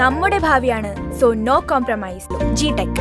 നമ്മുടെ ഭാവിയാണ്. So no compromise G tech